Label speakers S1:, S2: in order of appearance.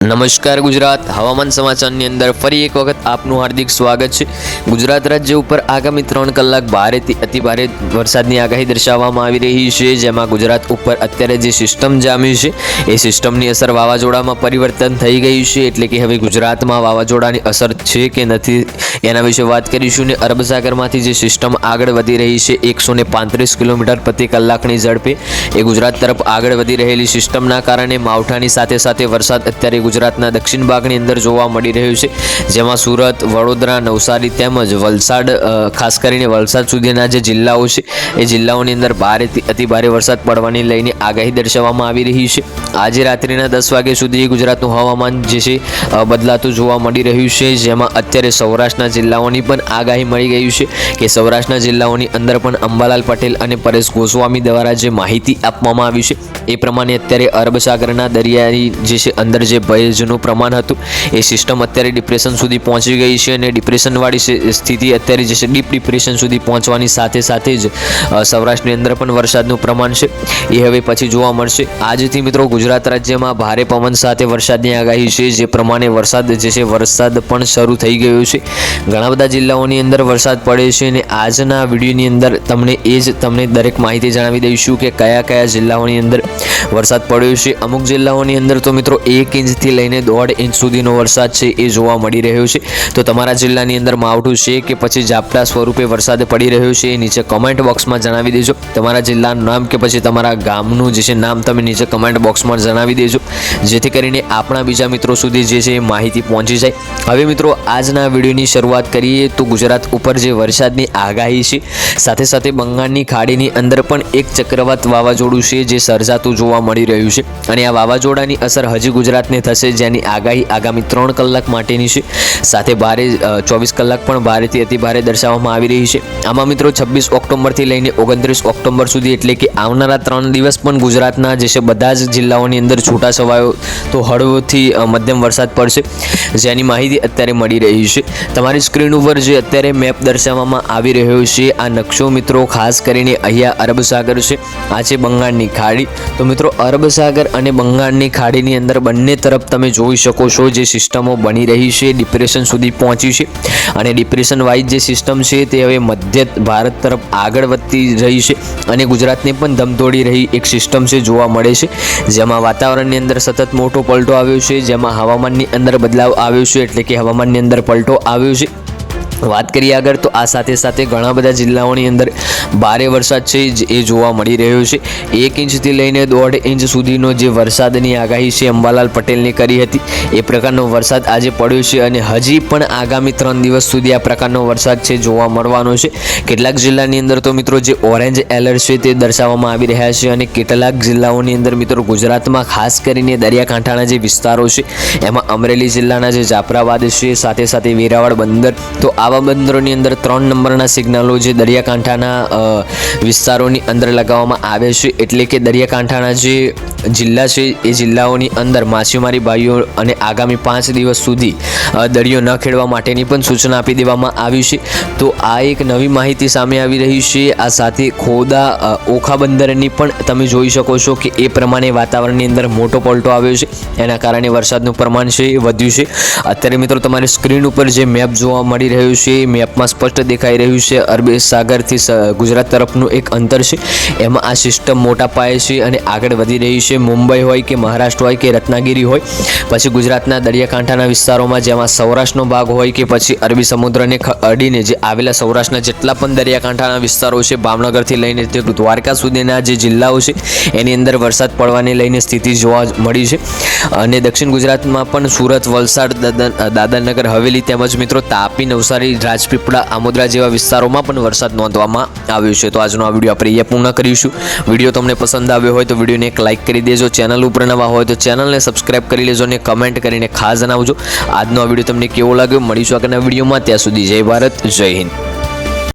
S1: નમસ્કાર ગુજરાત. હવામાન સમાચારની અંદર ફરી એક વખત આપનું હાર્દિક સ્વાગત છે. ગુજરાત રાજ્ય ઉપર આગામી ત્રણ કલાક ભારેથી અતિ ભારે વરસાદની આગાહી દર્શાવવામાં આવી રહી છે. જેમાં ગુજરાત ઉપર અત્યારે જે સિસ્ટમ જામી છે, એ સિસ્ટમની અસર વાવાઝોડામાં પરિવર્તન થઈ ગયું છે. એટલે કે હવે ગુજરાતમાં વાવાઝોડાની અસર છે કે નથી એના વિશે વાત કરીશું ને અરબ સાગરમાંથી જે સિસ્ટમ આગળ વધી રહી છે, એકસો ને પાંત્રીસ કિલોમીટર પ્રતિ કલાકની ઝડપે. એ ગુજરાત તરફ આગળ વધી રહેલી સિસ્ટમના કારણે માવઠાની સાથે સાથે વરસાદ અત્યારે ગુજરાતના દક્ષિણ ભાગની અંદર જોવા મળી રહ્યું છે. જેમાં સુરત, વડોદરા, નવસારી તેમજ વલસાડ ખાસ કરીને વલસાડ સુધીના જે જિલ્લાઓ છે, એ જિલ્લાઓની અંદર ભારે અતિ ભારે વરસાદ પડવાની લઈને આગાહી દર્શાવવામાં આવી રહી છે. આજે રાત્રિના દસ વાગ્યા સુધી ગુજરાતનું હવામાન જે છે બદલાતું જોવા મળી રહ્યું છે. જેમાં અત્યારે સૌરાષ્ટ્રના જિલ્લાઓની પણ આગાહી મળી ગયું છે કે સૌરાષ્ટ્રના જિલ્લાઓની અંદર પણ અંબાલાલ પટેલ અને પરેશ ગોસ્વામી દ્વારા જે માહિતી આપવામાં આવી છે, એ પ્રમાણે અત્યારે અરબ સાગરના દરિયાની જે છે, અંદર જે ભયજનું પ્રમાણ હતું, એ સિસ્ટમ અત્યારે ડિપ્રેશન સુધી પહોંચી ગઈ છે અને ડિપ્રેશનવાળી સ્થિતિ અત્યારે જે છે, ડીપ ડિપ્રેશન સુધી પહોંચવાની સાથે સાથે જ સૌરાષ્ટ્રની અંદર પણ વરસાદનું પ્રમાણ છે, એ હવે પછી જોવા મળશે. આજથી મિત્રો ગુજરાત રાજ્યમાં ભારે પવન સાથે વરસાદની આગાહી છે, જે પ્રમાણે વરસાદ જે છે, વરસાદ પણ શરૂ થઈ ગયો છે. ઘણા બધા જિલ્લાઓની અંદર વરસાદ પડ્યો છે અને આજના વિડીયોની અંદર તમને એ જ તમને દરેક માહિતી જણાવી દઈશું કે કયા કયા જિલ્લાઓની અંદર વરસાદ પડ્યો છે. અમુક જિલ્લાઓની અંદર તો મિત્રો એક ઇંચથી લઈને દોઢ ઇંચ સુધીનો વરસાદ છે એ જોવા મળી રહ્યો છે. તો તમારા જિલ્લાની અંદર માવઠું છે કે પછી ઝાપટા સ્વરૂપે વરસાદ પડી રહ્યો છે એ નીચે કમેન્ટ બોક્સમાં જણાવી દેજો. તમારા જિલ્લાનું નામ કે પછી તમારા ગામનું જે છે નામ તમે નીચે કમેન્ટ બોક્સમાં જણાવી દેજો. જેથી કરીને આપણા બીજા મિત્રો સુધી જે છે એ માહિતી પહોંચી જાય. હવે મિત્રો, આજના વિડીયોની શરૂઆત કરીએ તો ગુજરાત ઉપર જે વરસાદની આગાહી છે, સાથે સાથે બંગાળની ખાડીની અંદર પણ એક ચક્રવાત વાવાઝોડું છે જે સર્જાતું જોવા મળી રહ્યું છે. અને આ વાવાઝોડાની અસર હજી ગુજરાતને થશે જેની આગાહી આગામી ત્રણ કલાક માટેની છે. સાથે ભારે ચોવીસ કલાક પણ ભારેથી અતિભારે દર્શાવવામાં આવી રહી છે. આમાં મિત્રો છવ્વીસ ઓક્ટોબરથી લઈને ઓગણત્રીસ ઓક્ટોબર સુધી એટલે કે આવનારા ત્રણ દિવસ પણ ગુજરાતના જે છે બધા જ જિલ્લાઓની અંદર છૂટા છવાયો તો હળવોથી મધ્યમ વરસાદ પડશે, જેની માહિતી અત્યારે મળી રહી છે. તમારી સ્ક્રીન ઉપર જે અત્યારે મેપ દર્શાવવામાં આવી રહ્યો છે, આ નકશો મિત્રો ખાસ કરીને અહીંયા અરબ સાગર છે, આ છે બંગાળની ખાડી. તો મિત્રો, અરબ સાગર અને બંગાળની ખાડીની અંદર બંને તરફ તમે જોઈ શકો છો જે સિસ્ટમો બની રહી છે ડિપ્રેશન સુધી પહોંચી છે. અને ડિપ્રેશન વાઇઝ જે સિસ્ટમ છે તે હવે મધ્ય ભારત તરફ આગળ વધતી રહી છે અને ગુજરાતને પણ ધમધોડી રહી એક સિસ્ટમ છે જોવા મળે છે, જેમાં વાતાવરણની અંદર સતત મોટો પલટો આવ્યો છે, જેમાં હવામાનની અંદર બદલાવ આવ્યો છે, એટલે કે હવામાનની અંદર પલટો આવ્યો છે. વાત કરીએ આગળ, તો આ સાથે સાથે ઘણા બધા જિલ્લાઓની અંદર ભારે વરસાદ છે એ જોવા મળી રહ્યો છે. એક ઇંચથી લઈને દોઢ ઇંચ સુધીનો જે વરસાદની આગાહી છે અંબાલાલ પટેલને કરી હતી, એ પ્રકારનો વરસાદ આજે પડ્યો છે અને હજી પણ આગામી ત્રણ દિવસ સુધી આ પ્રકારનો વરસાદ છે જોવા મળવાનો છે. કેટલાક જિલ્લાની અંદર તો મિત્રો જે ઓરેન્જ એલર્ટ છે તે દર્શાવવામાં આવી રહ્યા છે અને કેટલાક જિલ્લાઓની અંદર મિત્રો ગુજરાતમાં ખાસ કરીને દરિયાકાંઠાના જે વિસ્તારો છે, એમાં અમરેલી જિલ્લાના જે જાફરાબાદ છે, સાથે સાથે વેરાવળ બંદર, તો આવા બંદરોની અંદર ત્રણ નંબરના સિગ્નલો જે દરિયાકાંઠાના વિસ્તારોની અંદર લગાવવામાં આવે છે. એટલે કે દરિયાકાંઠાના જે જિલ્લા છે, એ જિલ્લાઓની અંદર માછીમારી ભાઈઓ અને આગામી પાંચ દિવસ સુધી દરિયો ન ખેડવા માટેની પણ સૂચના આપી દેવામાં આવી છે. તો આ એક નવી માહિતી સામે આવી રહી છે. આ સાથે ખોદા ઓખા બંદરની પણ તમે જોઈ શકો છો કે એ પ્રમાણે વાતાવરણની અંદર મોટો પલટો આવ્યો છે. એના કારણે વરસાદનું પ્રમાણ છે એ વધ્યું છે. અત્યારે મિત્રો, તમારી સ્ક્રીન ઉપર જે મેપ જોવા મળી રહ્યું છે એ મેપમાં સ્પષ્ટ દેખાઈ રહ્યું છે. અરબી સાગરથી ગુજરાત તરફનું એક અંતર છે. એમાં આ સિસ્ટમ મોટા પાયે છે અને આગળ વધી રહી છે. મુંબઈ હોય કે મહારાષ્ટ્ર હોય કે રત્નાગીરી હોય, પછી ગુજરાતના દરિયાકાંઠાના વિસ્તારોમાં જેમાં સૌરાષ્ટ્રનો ભાગ હોય કે પછી અરબી સમુદ્રને અડીને જે આવેલા સૌરાષ્ટ્રના જેટલા પણ દરિયાકાંઠાના વિસ્તારો છે, ભાવનગરથી લઈને તે દ્વારકા સુધીના જે જિલ્લાઓ છે, એની અંદર વરસાદ પડવાને લઈને સ્થિતિ જોવા મળી છે. અને દક્ષિણ ગુજરાતમાં પણ સુરત, વલસાડ દાદા દાદરનગર, હવેલી તેમજ મિત્રો તાપી, નવસારી રાજપીપળા આમોદરા જેવા વિસ્તારોમાં પણ વરસાદ નોંધવામાં આવ્યો છે. તો આજનો આ વીડિયો આપણે અહીંયા પૂર્ણ કરીશું. વીડિયો તમને પસંદ આવ્યો હોય તો વિડીયોને એક લાઇક કરી દેજો. ચેનલ ઉપર નવા હોય તો ચેનલને સબસ્ક્રાઇબ કરી લેજો અને કમેન્ટ કરીને ખાસ જણાવજો. આજનો આ વીડિયો તમને કેવો લાગ્યો? મળીશું આગળના વિડીયોમાં. ત્યાં સુધી જય ભારત, જય હિન્દ.